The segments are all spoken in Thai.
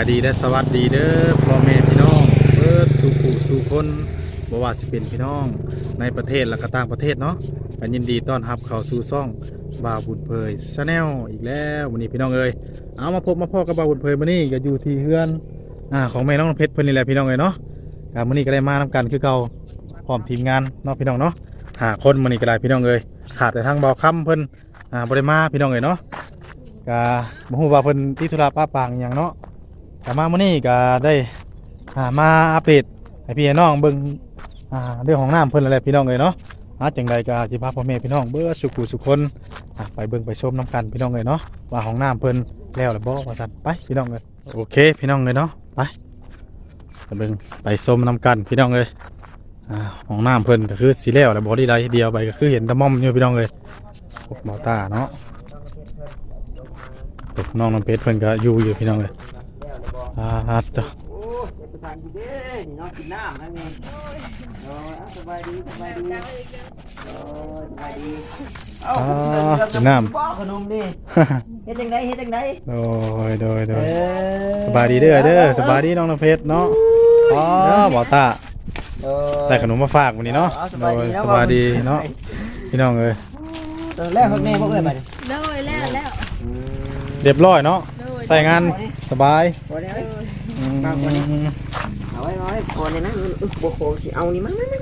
ายดีและสวัสดีเด้อพ่อแม่พี่น้องเบิดสู่ผู้สู่คนบ่ว่าสิเป็นพี่น้องในประเทศและก็ต่างประเทศเนาะกันยินดีต้อนรับเข้าสู่ซ่องบ่าวบุญเผยชาแนลอีกแล้ววันนี้พี่น้องเอ้ยเอามาพบมาพ่อกับบ่าวบุญเผยมื้อนี้ก็อยู่ที่เฮือนอ่าของแม่น้องเพชรเพิ่นนี่แหละพี่น้องเอ้ยเนาะก็มื้อนี้ก็ได้มานํกันคือเก่าพร้อมทีมงานเนาะพี่น้องเนาะหาคนมื้อนี้ก็ได้พี่น้องเอ้ยขาดแต่ทางบ่าวค่ำเพิ่นอ่าบ่ได้มาพี่น้องเอ้ยเนาะก็บ่ฮู้ว่าเพิ่นติดธุระป้าปางอิหยังเนาะ แต่มาเมื่อนี้ก็ได้อ่ามาอัปเดตให้พี่ให้น้องเบิ่งอ่าเรื่องของน้ำเพิ่นอะไรพี่น้องเลยเนาะอาจังใดก็สิพาพ่อแม่พี่น้องเบิ่สุขุสุคนอะไปเบิ่งไปชมน้ำกันพี่น้องเลยเนาะว่าของน้ำเพิ่นแล้วหรือบ่ว่าซั่นไปพี่น้องเลยโอเค พี่น้องเลยเนาะไปไปเบิ่งไปชมน้ำกันพี่น้องเลยอ่าของน้ำเพิ่นก็คือสีแล้วแล้วบ่ได้ไรเดียวไปก็คือเห็นตะม่อมอยู่พี่น้องเลยพวกหมอตาเนาะน้องน้ำเพชรเพิ่นก็อยู่อยู่พี่น้องเลย อ่าจ้ะโอ้ยไปทานดีเด้นี่เนาะกินน้ำนั่นเองโอ้ยเอาสบายดีสบายดีโอ้ยสบายดีเอ้าอ่าเดี๋ยวกินน้บ่ขนมดิเฮ็ดจังไดเฮ็ดจังไดำโดยโดยโดเอยอสบายดีเด้อเด้อสบายดีน้องน้ำเพชรเนาะอ๋อหมอตาเออแต่ขนมมาฝากวันนี้เนาะเอาสโดบายยดีนะสบายดีเนาะพี่น้องเอ้ยเออแล้วข้างในบ่เอ้ยบัดนี้โดยแล้วแล้วอืมเรียบร้อยเนาะโดยใส่งาน สบายบ่ได้เอ้ยอืมเอาไว้เอาไว้พอเลยนะเออบ่โคสิเอานี่มามามา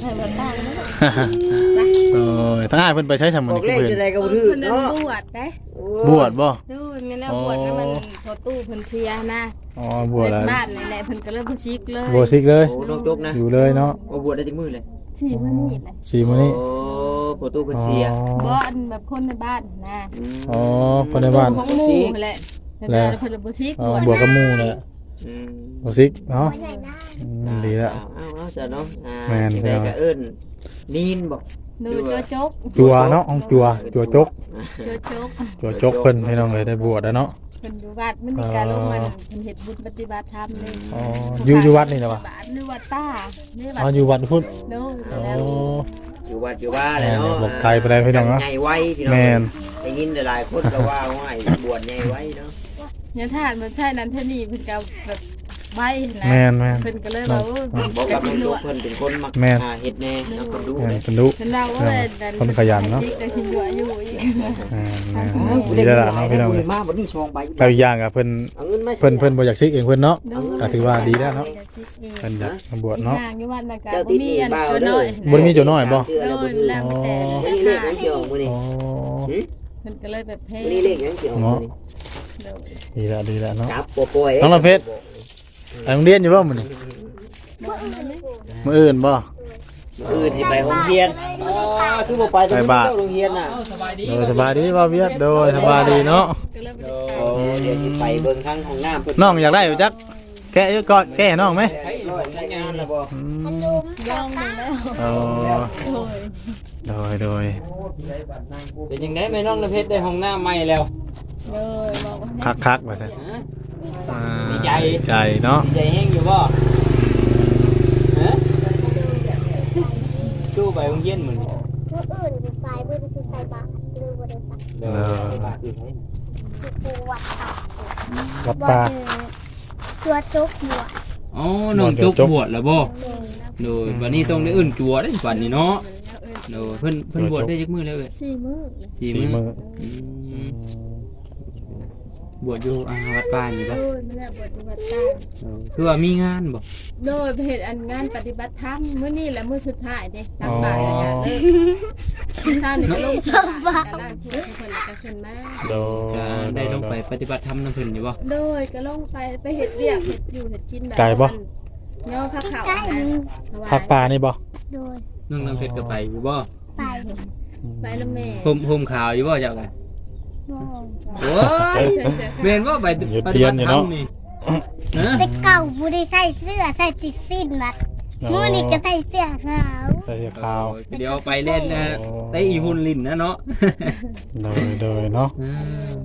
ให้มาตั้งนะโดยทั้งอ้ายเพิ่นไปใช้ทำบมันอกนี่เลคือขเพิ่นจะได้ก็บ่ถูกเพิ่นเดินเนาะบวชได้โอ้บวชบ่โดยงั้นแล้วบวชนะมันพอตู้เพิ่นเชียร์นะอ๋อบวชเด็แล้วกบ้านนี่แหละเพิ่นก็เลยบ่ชิกเลยบวชซิกเลย โอ้น้องจกนะอยู่เลยเนาะโอ้บวชได้จักมื้อเลยสี่มื้อนี่แหละสี่มื้อนี้โอ้โปรตูเพิ่นเสียบ่อันแบบคนในบ้านนะอ๋อคนในบ้านของหมู่แหละแล้ววเพิ่นเลบ่ชิกบวชกับหมู่เลยอืมบวชซิกเนาะดีล้วเอาเอาซะเนาะอ่าแมนสิได้ก็เอิ้นนีนบ่ดูโจจกจัวเนาะองจัวจัวจกโจจกจัวจกเพิ่นให้น้องเลยได้บวชแล้วเนาะเพิ่นอยู่วัดมันมีการลงมันเพิ่นเฮ็ดบุญปฏิบัติธรรมเลยอ๋ออยู่อยู่วัดนี่นะวะบาทหรือวัดป้านี่อ๋อวัดอยู่วัดพุทธโดยอ๋อแล้ว อยู่วัดอยู่ว่าเลยเนาะบอกไกลไปได้พี่น้องเนาะใหญ่ไว้พี่น้องแม่นได้ยินหลายๆคนก็ว่าว่าให้บวชใหญ่ไว้เนาะยังทานมันใช่นั้นเท่านี้เพิ่นก็แบบ ใบนะแม่นแม่น เพิ่นก็เลยว่าโอ้ยบอกกักับบพี่น้องลจวกกเพิ่นเป็นคนมักแม่นอ่าเฮ็ดแน่เนาะคนดูแม่นเลยเพิ่นรู้เพิ่นเราว่าดัคนขยันเนาะก็สิอยู่อายุอีกอ่าแม่นอ้าวกูดีได้แล้วเงินล่ะหลายเนาะพี่น้องนะกูเอ้เลยยมาบัดนี้ชองใบแต่อีกอย่างอะเพิ่นเอาเงินมาเพิ่นเพิ่นบ่อยากซิกเองเพิ่นเนาะโดยก็ถือว่าดีแล้วเนาะอยากสิเองเพิ่นอยากมาบวชอีกเนาะอย่างอยู่วัดน่ะก็เจ้าบ่ติดมีนี่อันบ่าวตัวเด้น้ออยบ่ได้มี เจ้าน้อยบ่ เทื่อแล้วบ่ถือแล้วแต่วันนี้เลขยังเกี่ยวมื้อนี้อ๋อ หึเพิ่นก็เลยแบบเพ่วันนี้เลขยังเกี่ยวมื้อนี้โดยดีแล้วดีแล้วเนาะ จับป่วยน้องลำเพชร ไปโรงเรียนอยู่บ่มื้อนี้มื้ออื่นบ่ อื่นที่ไปโรงเรียนอ๋อคือบ่ไปตรงไปนี้บ้านโรงเรียนน่ะโดยสบายดีบ่เวียดโดยสบายดีเนาะก็เลยบ่โอ้เดี๋ยวสิไปเบิ่งทางของน้ำเพิ่นน้องอยากได้อยู่จักแกะอยู่ก่อนแกะให้น้องไหมร้อยใช้งานแล้วบ่อืมได้ลองดูแล้วอ๋อโดยโดยโดยเป็นยังไงแม่น้องน้ำเพชรได้ห้องน้ำใหม่แล้วโดยบอกว่าคักคักๆว่าซั่นฮะ อ่าดีใจใจเนาะดีใจแห้งอยู่บ่ฮะตู้ไปโรงเรียนเหมือนเมื่ออื่นไปไฟเมื่อคือใส่บาตรหรือบริษัทเออคือปูวัดค่ะวัดบอตาตัวจุกหัวอ๋อน้องจุกบวชแล้วบ่เลยโดยวันนี้ต้องได้อื่นจัวได้บัดนี้เนาะโดยเพิ่นเพิ่นบวชได้จักมื้อแล้วเอ้ยสี่มื้อสี่สี่มื้อมืออืม บวชอยู่อ่าวัดป่านี่โดบ่ยมันแหละบทปฏิบัติธรรมเออคือว่ามีงานบ่โดยเพจอันงานปฏิบัติธรรมมื้อนี้แหละมื้อสุดท้ายเด้ตั้งบ่ายแล้วก็เลิกข้าวนี่ก็ลงสบายกันล้างถ้วยให้เพิ่นแล้วก็ขึ้นมา โดก็ยได้ลงไปปฏิบัติธรรมนำเพิ่นอยู่บ่โดยก็ลงไปไปเฮ็ดเวียกเฮ็ดอยู่เฮ็ดกินแบบไกลบ่ย่อผักขาวใกล้นะพักป่านี่บ่โดยน้องน้ำเพชรก็ไปอยู่บ่ไปไปน้ำแม่ห่มห่มขาวอยู่บ่เจ้ากัน โดยโอ้ยเสื้อเสื้อเมนว่าไปอยู่เตียนอยู่เนาะนี่นะแต่เก่าบุได้ใส่เสื้อใส่ติดสิ้นวัดมื่อนี้ก็ใส่เสื้อขาวใส่เสื้อขาว เดี๋ยวไปเล่นนะโอ้ได้อีหุ่นลินนะเนาะโดยโดยเนาะอืม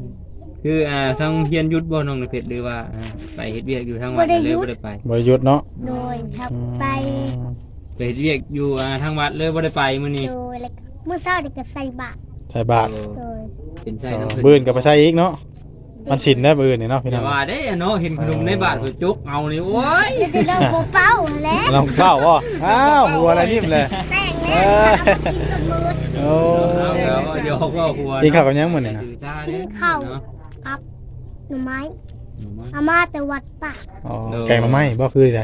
คืออ่าทางเฮียนยุทธบ่น้องในเพชรหรือว่าอ่าไปเฮ็ดเวียกอยู่ทางวัดเลยบ่ได้ไปบริยุทธ์เนาะโดยทับไปไปเฮ็ดเวียกอยู่อ่าทางวัดเลยบ่ได้ไปมื้อนี้โดยแล้วก็เมื่อเช้านี่ก็ใส่บาตรใส่บาทโดย เป็นไส้น้องเพชรบื้นกับไปใส่อีกเนาะมันสินได้เบอร์นี่เนาะพี่แต่น้องว่าได้เนาะเห็นขนมในบ้านเพิ่นจุกเอานี่โอ้ยเดี๋ยวจะเราเป้าแล้วลองเข้าบ่อ้าวหัวอะไรนิ่มเลยแต่งแล้วกินกับมือ โอ้เอาเดี๋ยวเดี๋ยวเขาก็หัวกินข้าวกับยังมื้อนี่นะถือตากิเด้นข้าว เนาะกับหน่อไม้อามาแต่วัดป่ะอ๋อแกงหน่อไม้บ่คือได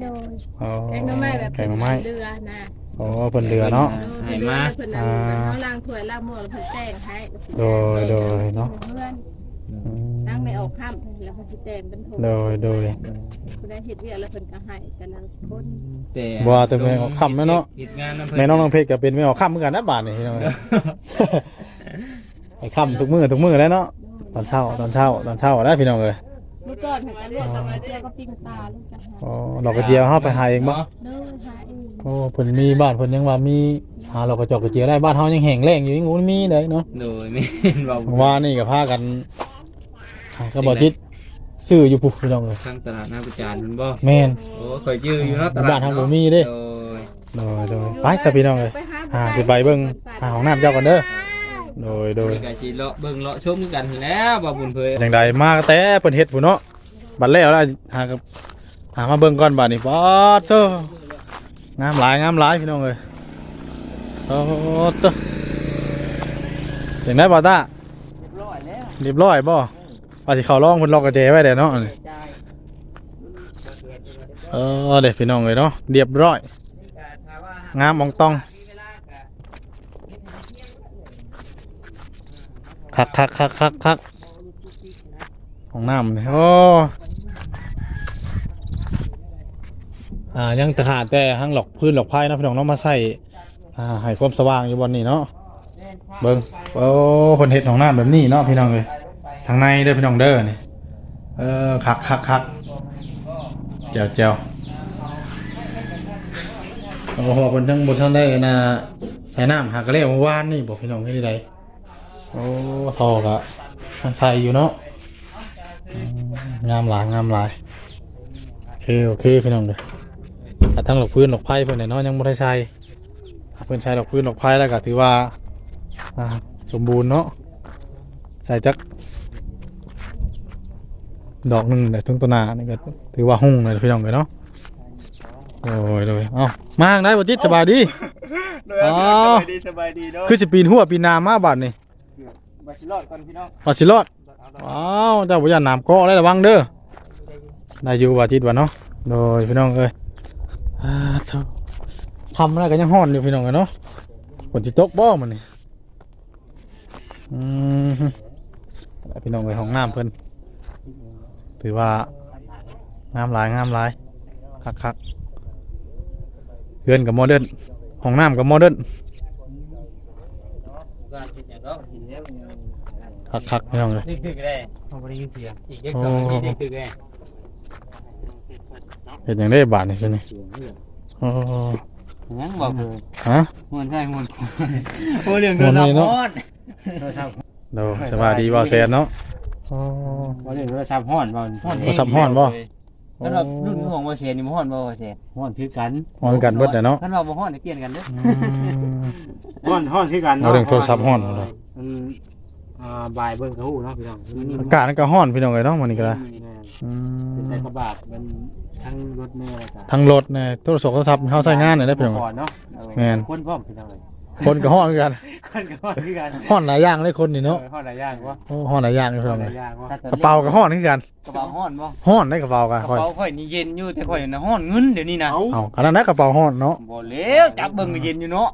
โดยอ๋อแกงหน่อไม้แบบแกงหน่อไม้เรือนะ อ๋อเพิ่นเรือเนาะ ให้มา เพิ่นนั่นเฮาล้างถ้วยล้างหม้อแล้วเพิ่นแจ้งให้โดยโดยเนาะ เพื่อนอืมล้างไม่ออกค่ำแล้วเพิ่นสิแจ้งเป็นโทรโดยโดย ผู้ใดเฮ็ดเวียกแล้วเพิ่นก็ให้แต่ละคนแต่บ่แต่แม่ออกค่ำแล้วเนาะเฮ็ดงานนำเพิ่นแม่น้องน้องเพชรก็เป็นไม่ออกค่ำเหมือนกันนะบาดนี่พี่น้องเอ้ยไอ้ค่ำทุกมื้อทุกมื้อแล้วเนาะตอนเช้าตอนเช้าตอนเช้าได้พี่น้องเอ้ย เมื่อก่อนหันกันลวกกับกระเจียวก็ปิ้งปลาลูกจังหาอ๋อดอกกระเจียวเฮาไปหาเองบ่เนาะเด้อหาเองโอ้เพิ่นมีบ้านเพิ่นยังว่ามีหาดอกกระจอกกระเจียวได้บ้านเฮายังแห้งแล้งอยู่ยังงูมีเลยเนาะโดยแม่นเว้าว่านี่ก็พากันหาก็บ่จิตซื้ออยู่พุพี่น้องเอ้ยทางตลาดน้าประจานเพิ่นบ่แม่น โอ้ข่อยชื่ออยู่เนาะตลาดบ้านทางบ่มีเด้โดยโดยโดยไปจ้ะพี่น้องเอ้ยไปหาอ่าสิไปเบิ่งหาห้องน้ำเจ้าก่อนเด้อ โดยโดย นี่ก็สิเลาะเบิ่งเลาะชมกันแล้วบ่บุญเผยจังใดมาแต่เพิ่นเฮ็ดพุ่นเนาะบัดแล้วล่ะหากับหามาเบิ่งก่อนบัดนี้ป๊อดเจ้างามหลายงามหลายพี่น้องเอ้ยโอ้เจ้าจังได๋บ่ตาเรียบร้อยแล้วเรียบร้อยบ่ว่าสิเข้าร้องเพิ่นล็อกกระเจไว้เด้เนาะนี่ได้เออเด้พี่น้องเอ้ยเนาะเรียบร้อยงามมองต้อง คักคักคักคักคักของน้ำนี่โอ้อ่ายังตะขาดแต่หังหลอกพื้นหลอกไพ่นะพี่น้องเนาะมาใส่อ่าให้ความสว่างอยู่บนนี้เนาะเบิ่งโอ้คนเห็ดของน้ำแบบนี้เนาะพี่น้องเลยทางในเด้อพี่น้องเด้อนี่เออคักคักคักเจียวเจียวโอ้โหคนทั้งบนทั้งได้นะใส่น้ำหากระเล่เมื่อวานนี่บอกพี่น้องให้ได้ โอ้ทอกะใส่อยู่เนาะอืมงามหลายงามหลายโอเคโอเคพี่น้องเลยแต่ทั้งหลอกพื้นหลอกไพ่เพื่อนเนี่ยเนาะยังไม่ได้ใช้เพื่อนใช้หลอกพื้นหลอกไพ่แล้วก็ถือว่าอ่าสมบูรณ์เนาะใส่จัก ดอกหนึ่งแต่ต้นตัวหนานี่ก็ถือว่าหุ่งเลยพี่น้องเลยเนาะโอ้ยเลยเอ้ามาทางได้บ่จิตสบายดีอ๋อสบายดีสบายดีเนาะคือสิปีนหัวปีนนามาบาดนี่ บาสิรอดก่อนพี่น้องว่าสิรอดว้าวเจ้าบ่ย่านน้ำเกาะเลยระวังเด้อได้อยู่ว่าจิตว่าเนาะโดยพี่น้องเอ้ยอ่าเจ้าทำอะไรก็ยังฮ้อนอยู่พี่น้องเอ้ยเนาะฝนสิตกบ่มันนี่อืมพี่น้องเอ้ยห้องน้ำเพิ่นถือว่างามหลายงามหลายคักๆเรือนกับโมเดิร์นห้องน้ำกับโมเดิร์น คักๆพี่น้องเลยนี่คือได้เขาบ่ได้ยินเสียงอีกเด็กสองนาทีนี่คือได้เห็นอย่างได้บาทนี่ใช่ไหมโอ้ยังบอกเลยฮะม่วนใช่ม่วนโอ้เรื่องโดนม่วนเลยเนาะฮ้อนโทรศัพท์เดูสบายดีบ่าวแซนเนาะโอ้ บ่เรื่องโทรศัพท์ฮ้อนบ่ฮ้อนโทรศัพท์ฮ้อนบ่ สำหรับรุ่นของบ่เสียนี่บ่ฮ้อนบ่บ่เสียฮ้อนคือกันฮ้อนกันเบิดแต่เนาะ คันว่าบ่ฮ้อนนี่เปลี่ยนกันเด้ออืม ฮ้อนฮ้อนคือกันเอาเรื่องโทรศัพท์ฮ้อนบ่ล่ะมันอ่าบ่ายเบิ่งเขาหูเนาะพี่น้องมันนี่อากาศนั่นก็ฮ้อนพี่น้องเลยเนาะวันนี้ก็ได้อืเป็นมแต่กระบาดมันทั้งรถแม่แล้วก็ทั้งรถเนี่ยโทรศัพท์โทรศัพท์เฮาใช้งานเนี่ยได้พี่น้อง ก่อนเนาะแม่น คนพร้อมพี่น้องเลย คนก็ฮ้อนคือกันคนก็ฮ้อนคือกันฮ้อนหลายอย่างเลยคนนี่เนาะฮ้อนหลายอย่างวะโอ้ฮ้อนหลายอย่างเลยพี่ฮ้อน้อนงหเลลายยอย่างวะกระเป๋าก็ฮ้อนคือกันกระเป๋าฮ้อนบ่ฮ้อนได้กระเป๋าก็กระค่อยเป๋าข่อยนี่เย็นอยู่แต่ข่อยน่ะฮ้อนเงินเดี๋ยวนี้นะเอาเอาอันนั้นนะกระเป๋าฮ้อนเนาะบ่แล้วจับเบิ่งก็เย็นอยู่เนาะ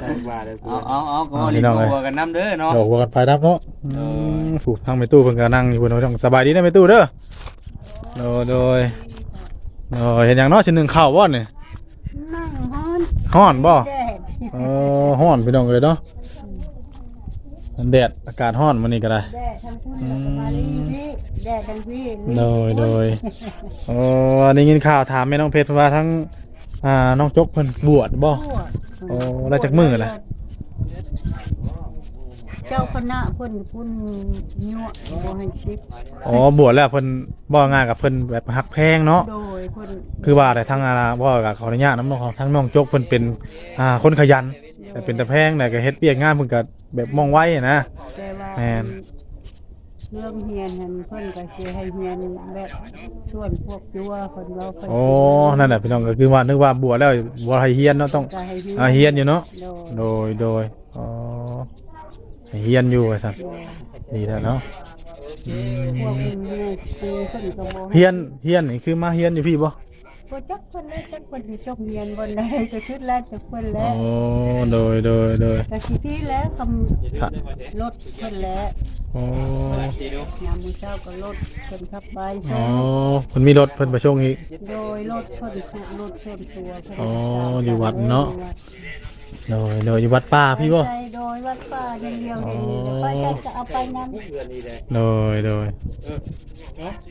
ได้กว่าเลยเอาเอาเอาก็รีบบัวกันน้ำเด้อเนาะเดี๋ยววัวกันไปรับเนาะเอผูกทางไปตู้เพิ่นก็นั่งอยู่บนห้องสบายดีนะไปตู้เด้อโดยโดยโดยเห็นอย่างเนาะชิ้นหนึ่งข้าวบ่เนี่ยนั่งฮ้อนฮ้อนบ่แดด เออฮ้อนพี่น้องเลยเนาะมันแดดอากาศฮ้อนมันนี่ก็ได้แดดทั้งพุ่นแล้วก็มาลีนี่แดดทั้งพี่โดยโดยโอ้ได้ยินข่าวถามแม่น้องเพชรเพิ่นว่าทั้งอ่าน้องจกเพิ่นบวชบ่โอ้แล้วจักมื้อล่ะ เจ้าคณะเพิ่นพุ่นยั่วบ่ให้ชิปอ๋อบวชแล้วเพิ่นบ่งานกับเพิ่นแบบฮักแพงเนาะโดยเพิ่นคือว่าแต่ทั้งอาว่ากับขออนุญาตน้ำน้องทั้งน้องจกเพิ่นเป็นอ่าคนขยันแต่เป็นตะแพงแต่ก็เฮ็ดเปียกงานเพิ่นก็แบบมองไว้นะ แต่ว่าแม่น เรื่องเฮียนหันเพิ่นก็สิให้เฮียนแบบส่วนพวกจัวเพิ่นเราเพิ่นโอ้นั่นแหละพี่น้องก็คือว่านึกว่าบวชแล้วบ่ให้เฮียนเนาะต้องก็ให้เฮียนอ่าเฮียนอยู่เนาะโดยโดยโดยอ๋อให้ เฮียนอยู่ว่าซั่นโดยดีแล้วเนาะอืพวกมเพิ่นเฮียนซื้อเพิ่นก็บ่เฮียนเฮียนนี่คือมาเฮียนอยู่พี่บ่บ่จักเพิ่นเลยจักเพิ่นสิส่งเฮียนบ่ได้ก็สุดแล้วจักเพิ่นแล้โอ้วโดยโดยโดยก็สิพี่แล้วคำครับรถเพิ่นแล้วโอ้ยามมื้อเช้าก็รถเพิ่นขับไปส่อ๋องเพิ่นมีรถเพิ่นไปส่งอีก โดยรถเพิ่นสุรถส่วนตัวเพิ่นอ๋ออยู่วัดเนาะ โดยโดยอยู่วัดป่าพี่บ่ใช่ โดยวัดป่าอย่างเดียวเองเดี๋ยวป้าจะจะเอาไปนำโดยโดย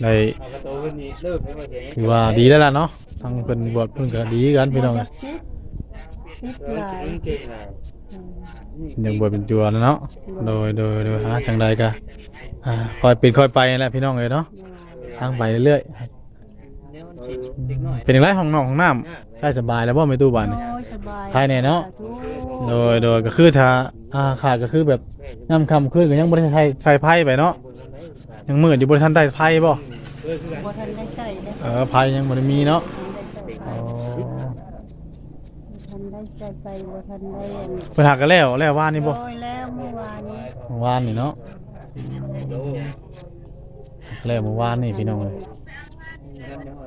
ได้เอากระโตขึ้นนี่เริ่มไม่ว่าจะถือว่าดีแล้วล่ะเนาะทั้งเพิ่นบวชเพิ่นก็ดีกันพี่น้องบ่เอ้จัยกสิสิบหลายเก่งนะอืมยังบวชเป็นจัวแล้วเนาะโดยโดยโดยหาจังใดก็อ่าคอยเป็นคอยไปนั่นแหละพี่น้องเอ้ยเนาะทางไปเรื่อยเนี่ยมันติดเด็กหน่อยๆเป็นจังไรห้องนอกห้องน้ำใช้สบายแล้วบ่ไม่ตู้บ้านนี่ โอ้ยสบายภายในเนาะ สธุโดยโดยก็คือถ้า อ่าขาดก็คือแบบน้ำคำขึ้นก็ยังบ่ได้ใส่ใส่ไพ่ไปเนาะยังมืดอยู่บ่ทันได้ไพ่บ่บ่ทันได้ใช้ได้เออไพ่ยังบ่ได้มีเนาะทันได้ใช้อ๋อทันได้ใช้ไปบ่ทันได้อันเพิ่นหักกันแล้วแล้วว่านนี่บ่โดยแล้วเมื่อวานนี้เมื่อวานนี่เนาะแล้วเมื่อวานนี่พี่น้องเอ้ย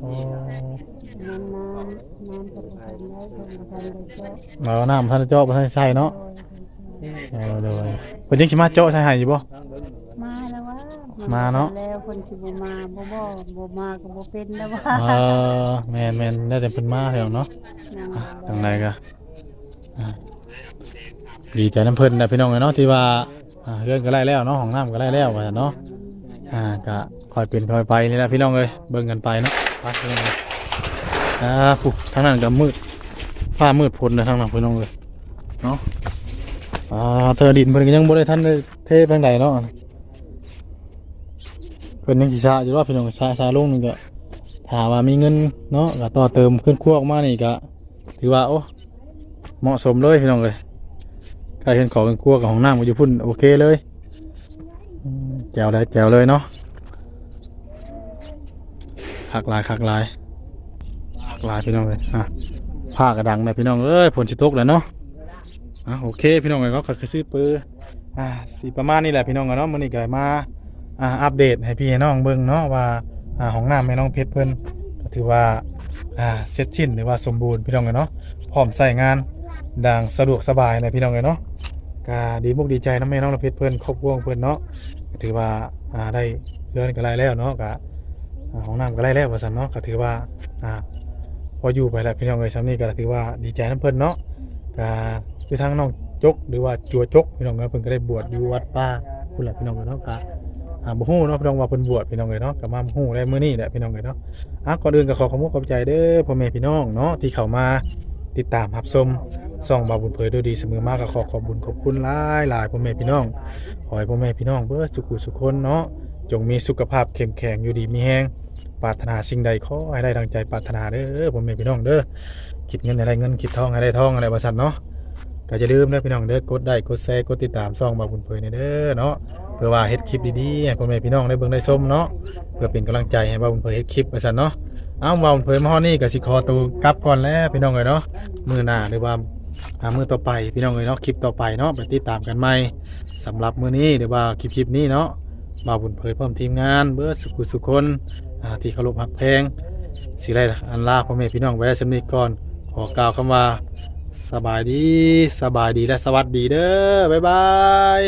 อ๋อน้ำน้ำน้ำก็บ่ทันได้เพิ่นบ่ทันได้เจาะเอาน้ำท่านเจาะบ่ทันได้ใส่เนาะ โดย เออโดยเพิ่นยังสิมาเจาะใส่ให้อยู่บ่ มาแล้ววะมาเนาะ แล้วคนสิบ่มาบ่บ่บ่มาก็บ่เป็นแล้ววะเออแม่นแม่นได้แต่เพิ่นมาแล้วเนาะนั่งอะจังไดก็อะดีใจน้ำเพิ่นนะพี่น้องเอ้ยเนาะที่ว่าอ่าเรื่องก็ไล่แล้วเนาะห้องน้ำก็ไล่แล้วว่าซั่นเนาะอ่าก็คอยเป็นคอยไปนี่แหละพี่น้องเอ้ยเบิ่งกันไปเนาะไปพี่น้องเอ้ยอ่าปุ๊ทางนั้นก็มืดฟ้ามืดพ้นเลยทางนั้นพี่น้องเอ้ยเนาะ อ่าเธอดินเพิ่นก็ยังบ่ได้ทันได้เททางใดเนาะเพิ่นยังสิซาอยู่ว่าพี่น้องซาซาลงนี่ก็ถ้าว่ามีเงินเนาะก็ต่อเติมขึ้นครัวออกมานี่ก็ถือว่าโอ้เหมาะสมเลยพี่น้องเอ้ยใครเห็นของขึ้นครัวกับห้องน้ำก็อยู่พุ่นโอเคเลยแจวเลยแจวเลยเนาะคักลายคักลายคักลายพี่น้องเลยอะผ้ากระดังเลยพี่น้องเอ้ยผลสิตกแล้วเนาะ อะโอเคพี่น้องเลยก็คือซื้อปืออ่าสีประมาณนี้แหละพี่น้องเนาะมื้อนี้ก็มาอ่าอัปเดตให้พี่ให้น้องเบิ่งเนาะว่าอ่าห้องน้ำให้น้องเพชรเพิ่นก็ถือว่าอ่าเสร็จสิ้นหรือว่าสมบูรณ์พี่น้องเลยเนาะพร้อมใส่งานดังสะดวกสบายเลยพี่น้องเลยเนาะก็ดีมุกดีใจน้ำแม่น้องเพชรเพิ่นครอบครัวงเพิ่นเนาะก็ถือว่าอ่าได้เรือนก็ไล่แล้วเนาะก็อ่าห้องน้ำก็ไล่แล้วว่าซั่นเนาะก็ถือว่าอ่าพออยู่ไปแล้วพี่น้องเอ้ยซ้ำนี้ก็ถือว่าดีใจน้ำเพิ่นเนาะก็ คือทางน้องจกหรือว่าจัวจกพี่น้องเอ้ยเพิ่นก็ได้บวชอยู่วัดป่าพุ่นแหละพี่น้องเอ้ยเนาะก็อ่าบ่ฮู้เนาะพี่น้องว่าเพิ่นบวชพี่น้องเอ้ยเนาะก็มาฮู้ได้มื้อนี้แหละพี่น้องเอ้ยเนาะอะก่อนอื่นก็ขอขอบคุณขอบใจเด้อพ่อแม่พี่น้องเนาะที่เข้ามาติดตามรับชมส่องบาบุญเผยด้วยดีเสมอมากก็ขอขอบคุญขอบคุณหลายหลายพ่อแม่พี่น้องขอให้พ่อแม่พี่น้องเบิดสุขุสุขคนเนาะจงมีสุขภาพเข้มแข็งอยู่ดีมีแฮงปรารถนาสิ่งใดขอให้ได้ดังใจปรารถนาเด้อพ่อแม่พี่น้องเด้อคิดเงินให้ได้เงินคิดทองให้ได้ทองอะไรว่าซั่นเนาะ ก็อย่าลืมเด้อพี่น้องเด้อกดไลค์กดแชร์กดติดตามช่องบาวบุญเผยในเด้อเนาะเพื่อว่าเฮ็ดคลิปดีๆให้พ่อแม่พี่น้องได้เบิ่งได้ชมเนาะเพื่อเป็นกำลังใจให้บาวบุญเผยเฮ็ดคลิปว่าซั่นเนาะเอ้าบาวบุญเผยมาฮอดนี่ก็สิขอตัวกลับก่อนแล้วพี่น้องเอ้ยเนาะมื้อหน้าหรือว่าหามือต่อไปพี่น้องเอ้ยเนาะคลิปต่อไปเนาะไปติดตามกันใหม่สำหรับมื้อนี้เดี๋ยวว่าคลิปนี้เนาะบ่าวบุญเผยพร้อมทีมงานเบิร์ดสุขุสุคนอ่าที่เคารพหักแพงสิได้อันลาพ่อแม่พี่น้องไว้สำนึกก่อนขอกล่าวคำว่า สบายดีสบายดีและสวัสดีเด้อบ๊ายบาย